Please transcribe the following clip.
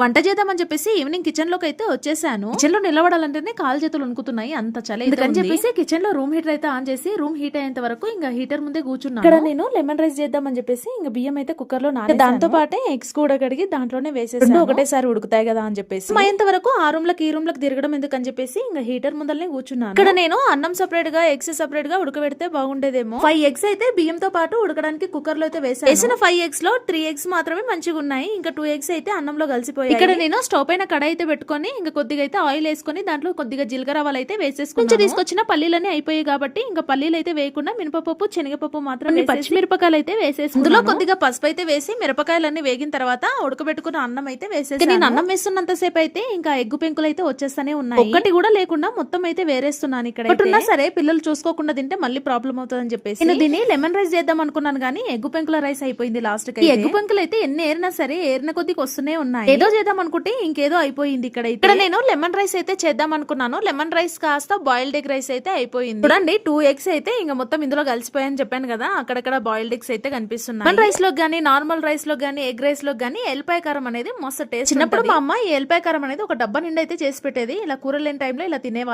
వంట చేద్దామని చెప్పేసి ఈవినింగ్ కిచెన్లోకి అయితే వచ్చేసాను. కిచెన్లో నిలబడాలంటేనే కాలు చేతులు వణుకుతున్నాయి అంత చలి అని చెప్పేసి కిచెన్లో రూమ్ హీటర్ అయితే ఆన్ చేసి రూమ్ హీట్ అయ్యేంత వరకు ఇంకా హీటర్ ముందే కూర్చున్నాను. ఇక్కడ నేను లెమన్ రైస్ చేద్దామని చెప్పేసి ఇంకా బియ్యం అయితే కుక్కర్లో దాంతో పాటే ఎగ్స్ కూడా కడిగి దాంట్లోనే వేసేసి ఒకటేసారి ఉడుకుతాయి కదా అని చెప్పేసి. అయ్యేంత వరకు ఆ రూమ్ లకి ఈ రూమ్ లకి తిరగడం ఎందుకు అని చెప్పేసి ఇంకా హీటర్ ముందరనే కూర్చున్నాను. ఇక్కడ నేను అన్నం సెపరేట్గా ఎగ్స్ సెపరేట్గా ఉడకబెడితే బాగుండేదేమో. ఫైవ్ ఎగ్స్ అయితే బియ్యంతో పాటు ఉడకడానికి కుక్కర్లో అయితే వేసాను వేసిన ఫైవ్ ఎగ్స్లో త్రీ ఎగ్స్ మాత్రమే మంచిగా ఉన్నాయి ఇంకా టూ ఎగ్స్ అయితే అన్నంలో కలిసిపోయాయి ఇక్కడ నేను స్టవ్ పైన కడాయి అయితే పెట్టుకొని ఇంకా కొద్దిగా అయితే ఆయిల్ వేసుకొని దాంట్లో కొద్దిగా జీలకర్ర ఆవాలు అయితే వేసేసుకుని కొంచెం తీసుకొచ్చిన పల్లీలన్నీ అయిపోయాయి కాబట్టి ఇంకా పల్లీలు అయితే వేయకుండా మినపప్పు శనగపప్పు మాత్రం పచ్చిమిరపకాయలు అయితే వేసేసి అందులో కొద్దిగా పసుపు అయితే వేసి మిరపకాయలన్నీ వేగిన తర్వాత ఉడకబెట్టుకున్న అన్నం అయితే వేసేసి నేను అన్నం వేస్తున్నంత సేపు అయితే ఇంకా ఎగ్గు పెంకులు అయితే వచ్చేస్తానే ఉన్నాయి. ఒక్కటి కూడా లేకుండా మొత్తం అయితే వేరేస్తున్నాను ఇక్కడ ఒకటి ఉన్నా సరే పిల్లలు చూసుకోకుండా తింటే మళ్ళీ ప్రాబ్లం అవుతుందని చెప్పేసి. నేను దీన్ని లెమన్ రైస్ చేద్దాం అనుకున్నాను కానీ ఎగ్గు పెంకుల రైస్ అయిపోయింది లాస్ట్కి ఎగ్గు పెంకులు అయితే ఎన్ని ఏరినా సరే ఏరిన కొద్దికి వస్తూనే ఉన్నాయి. ఏదో చేద్దాం అనుకుంటే ఇంకేదో అయిపోయింది ఇక్కడ ఇక్కడ నేను లెమన్ రైస్ అయితే చేద్దాం అనుకున్నాను లెమన్ రైస్ కాస్త బాయిల్డ్ ఎగ్ రైస్ అయితే అయిపోయింది. చూడండి టూ ఎగ్స్ అయితే ఇంకా మొత్తం ఇందులో కలిసిపోయాయని చెప్పాను కదా అక్కడక్కడ బాయిల్డ్ ఎగ్స్ అయితే కనిపిస్తున్నాయి. లెమన్ రైస్లో గానీ నార్మల్ రైస్లో గానీ ఎగ్ రైస్లో గానీ ఎల్పాయ కారం అనేది మస్తు టేస్ట్ చిన్నప్పుడు మా అమ్మ ఈ ఎల్పాయ కారం అనేది ఒక డబ్బా నిండా అయితే చేసి పెట్టేది. ఇలా కూర లేని టైంలో ఇలా తినేవాళ్ళు.